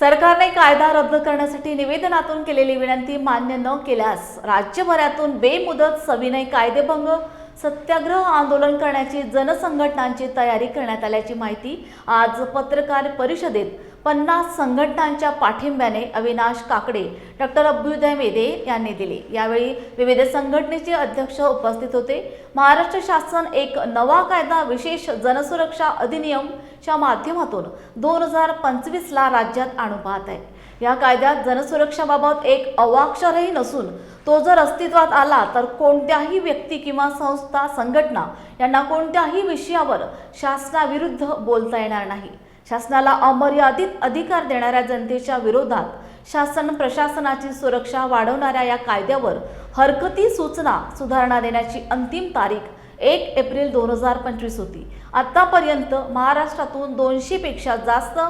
सरकारने कायदा रद्द करण्यासाठी निवेदनातून केलेली विनंती मान्य न केल्यास राज्यभरातून बेमुदत सविनय कायदेभंग सत्याग्रह आंदोलन करण्याची जनसंघटनांची तयारी करण्यात आल्याची माहिती आज पत्रकार परिषदेत पन्नास संघटनांच्या पाठिंब्याने अविनाश काकडे डॉक्टर अभ्युदय मेदे यांनी दिले. यावेळी विविध संघटनेचे अध्यक्ष उपस्थित होते. महाराष्ट्र शासन एक नवा कायदा विशेष जनसुरक्षा अधिनियमच्या माध्यमातून दोन हजार पंचवीसला राज्यात आणू पाहत आहे. या कायद्यात जनसुरक्षाबाबत एक अवाक्षरही नसून तो जर अस्तित्वात आला तर कोणत्याही व्यक्ती किंवा संस्था संघटना यांना कोणत्याही विषयावर शासनाविरुद्ध बोलता येणार नाही. शासनाला अमर्यादित अधिकार देणाऱ्या जनतेच्या विरोधात शासन प्रशासनाची सुरक्षा वाढवणाऱ्या या कायद्यावर हरकती सूचना सुधारणा देण्याची अंतिम तारीख एक एप्रिल दोन हजार पंचवीस होती. आतापर्यंत महाराष्ट्रातून दोनशेपेक्षा जास्त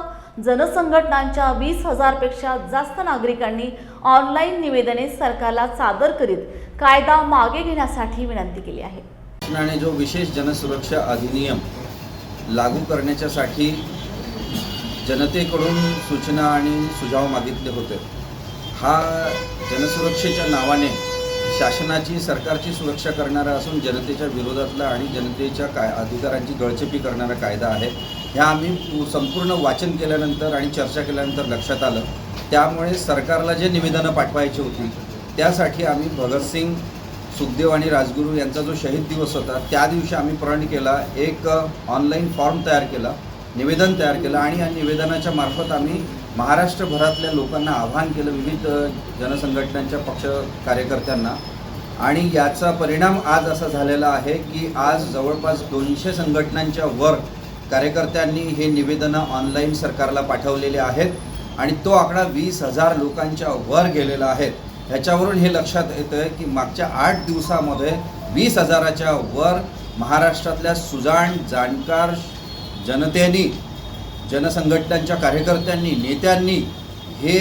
जनसंघटनांच्या वीस हजारपेक्षा जास्त नागरिकांनी ऑनलाईन निवेदने सरकारला सादर करीत कायदा मागे घेण्यासाठी विनंती केली आहे. जो विशेष जनसुरक्षा अधिनियम लागू करण्याच्यासाठी जनतेकडून सूचना आणि सुझाव मागितले होते. हा जनसुरक्षेच्या नावाने शासनाची सरकारची सुरक्षा करणारा असून जनतेच्या विरोधातला आणि जनतेच्या काय अधिकारांची गळचेपी करणारा कायदा आहे ह्या आम्ही संपूर्ण वाचन केल्यानंतर आणि चर्चा केल्यानंतर लक्षात आलं. त्यामुळे सरकारला जे निवेदनं पाठवायची होती त्यासाठी आम्ही भगतसिंग सुखदेव आणि राजगुरू यांचा जो शहीद दिवस होता त्या दिवशी आम्ही प्रण केला एक ऑनलाईन फॉर्म तयार केला. निवेदन तयार केलं आणि या निवेदनाच्या मार्फत आम्ही महाराष्ट्रभरातल्या लोकांना आव्हान केलं विविध जनसंघटनांच्या पक्ष कार्यकर्त्यांना. आणि याचा परिणाम आज असा झालेला आहे की आज जवळपास दोनशे संघटनांच्या वर कार्यकर्त्यांनी हे निवेदनं ऑनलाईन सरकारला पाठवलेले आहेत आणि तो आकडा वीस हजार लोकांच्या वर गेलेला आहे. ह्याच्यावरून हे लक्षात येतं आहे की मागच्या आठ दिवसामध्ये वीस हजाराच्या वर महाराष्ट्रातल्या सुजाण जाणकार जनतेनी जनसंघटनांच्या कार्यकर्त्यांनी नेत्यांनी हे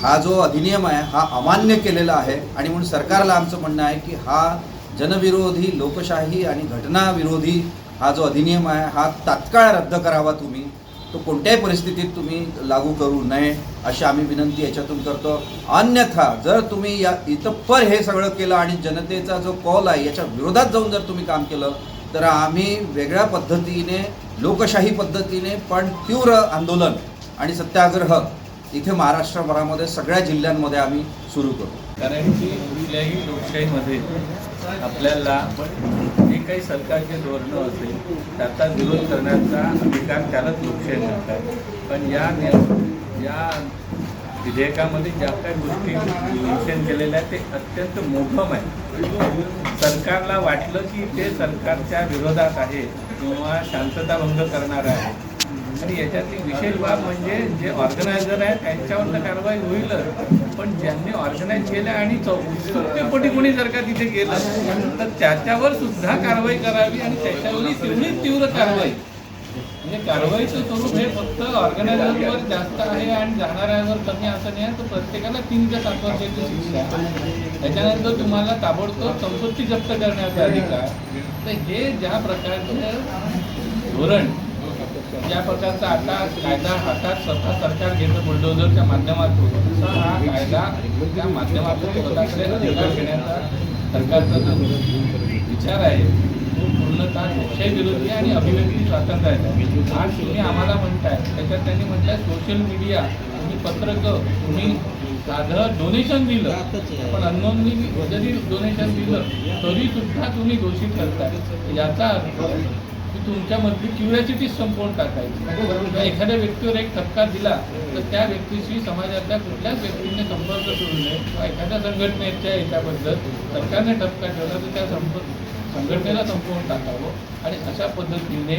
हा जो अधिनियम आहे हा अमान्य केलेला आहे. आणि म्हणून सरकारला आमचं म्हणणं आहे की हा जनविरोधी लोकशाही आणि घटनाविरोधी हा जो अधिनियम आहे हा तात्काळ रद्द करावा तुम्ही. तो कोणत्याही परिस्थितीत तुम्ही लागू करू नये अशी आम्ही विनंती याच्यातून करतो. अन्यथा जर तुम्ही या इतपर हे सगळं केलं आणि जनतेचा जो कॉल आहे याच्या विरोधात जाऊन जर तुम्ही काम केलं तर आम्ही वेगळ्या पद्धतीने लोकशाही पद्धतीने पण तीव्र आंदोलन आणि सत्याग्रह इथे महाराष्ट्रभरामध्ये सगळ्या जिल्ह्यांमध्ये आम्ही सुरू करू. कारण की कुठल्याही लोकशाहीमध्ये आपल्याला जे काही सरकारचे धोरणं असेल त्याचा विरोध करण्याचा अधिकार त्यालाच लोकशाही म्हणतात. पण या निय- या विधेयकामध्ये ज्या काही गोष्टी मेन्शन केलेल्या आहेत ते अत्यंत मोठम आहे सरकारला वाटलं की ते सरकारच्या विरोधात आहे किंवा शांतता भंग करणार आहे. आणि याच्यातली विशेष बाब म्हणजे जे ऑर्गनायझर आहेत त्यांच्यावर कारवाई होईलच. पण ज्यांनी ऑर्गनाईज केलं आणि चौपटी कोणी जर का तिथे गेलं तर त्याच्यावर सुद्धा कारवाई करावी आणि त्याच्यावरही तेवढी तीव्र कारवाई. म्हणजे कारवाईचं स्वरूप हे फक्त ऑर्गनायझरवर जास्त आहे आणि जाणाऱ्यावर कमी असं नाही आहे तर प्रत्येकाला तीन ते सात वर्षाची शिक्षा त्याच्यानंतर तुम्हाला ताबडतोब संपत्ती जप्त करण्याचा अधिकार. तर हे ज्या प्रकारचं धोरण ज्या प्रकारचा आता कायदा हातात स्वतः सरकार घेतं बुलडोझरच्या माध्यमातून तसा हा कायदा त्या माध्यमातून स्वतःकडे अधिकार घेण्याचा सरकारचा जो विचार आहे तो पूर्णतः लोकशाही विरोधी आणि अभिव्यक्ती स्वातंत्र्याचा आज तुम्ही आम्हाला म्हणताय त्याच्यात त्यांनी म्हटलंय सोशल मीडिया तुम्ही पत्रकं तुम्ही साधं डोनेशन दिलं. पण अननोनली जरी डोनेशन दिलं तरी सुद्धा तुम्ही घोषित करताय. याचा अर्थ की तुमच्यामधली क्युरियासिटी संपवून टाकायची. एखाद्या व्यक्तीवर एक ठपका दिला तर त्या व्यक्तीशी समाजातल्या कुठल्याच व्यक्तीने संपर्क करू नये. किंवा एखाद्या संघटनेच्या याच्याबद्दल सरकारने ठपका ठेवला तर त्या संपर्क संघटनेला संपवून टाकावं आणि अशा पद्धतीने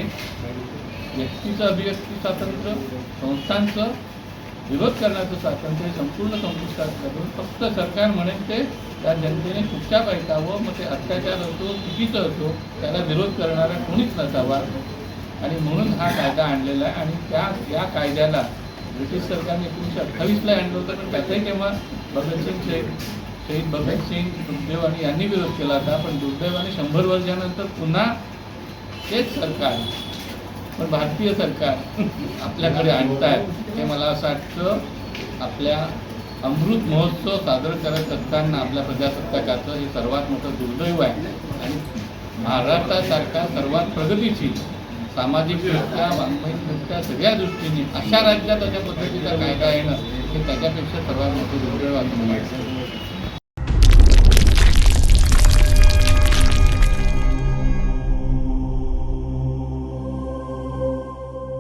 व्यक्तीचं अभिव्यक्ती स्वातंत्र्य संस्थांचं विरोध करण्याचं स्वातंत्र्य संपूर्ण संपुष्टात करून फक्त सरकार म्हणेल ते त्या जनतेने चुपचाप ऐकावं मग ते अत्याचार असो चुकीचं असो त्याला विरोध करणारा कोणीच नसावा. आणि म्हणून हा कायदा आणलेला आहे आणि त्या या कायद्याला ब्रिटिश सरकारने एकोणीसशे अठ्ठावीसला आणलं होतं पण त्याचाही तेव्हा भगतसिंग शेख शहीद भगतसिंग दुर्दैवाने आणि यांनी विरोध केला होता पण दुर्दैवाने शंभर वर्षानंतर पुन्हा तेच सरकार पण भारतीय सरकार आपल्याकडे आणतायत. हे मला असं वाटतं आपल्या अमृत महोत्सव सादर करत असताना आपल्या प्रजासत्ताकाचं हे सर्वात मोठं दुर्दैव आहे. आणि महाराष्ट्रासारखा सर्वात प्रगतीशील सामाजिकदृष्ट्या वाङ्मयिकदृष्ट्या सगळ्या दृष्टीने अशा राज्यात अशा पद्धतीचा कायदा येणं हे त्याच्यापेक्षा सर्वात मोठं दुर्दैव असं म्हणायचं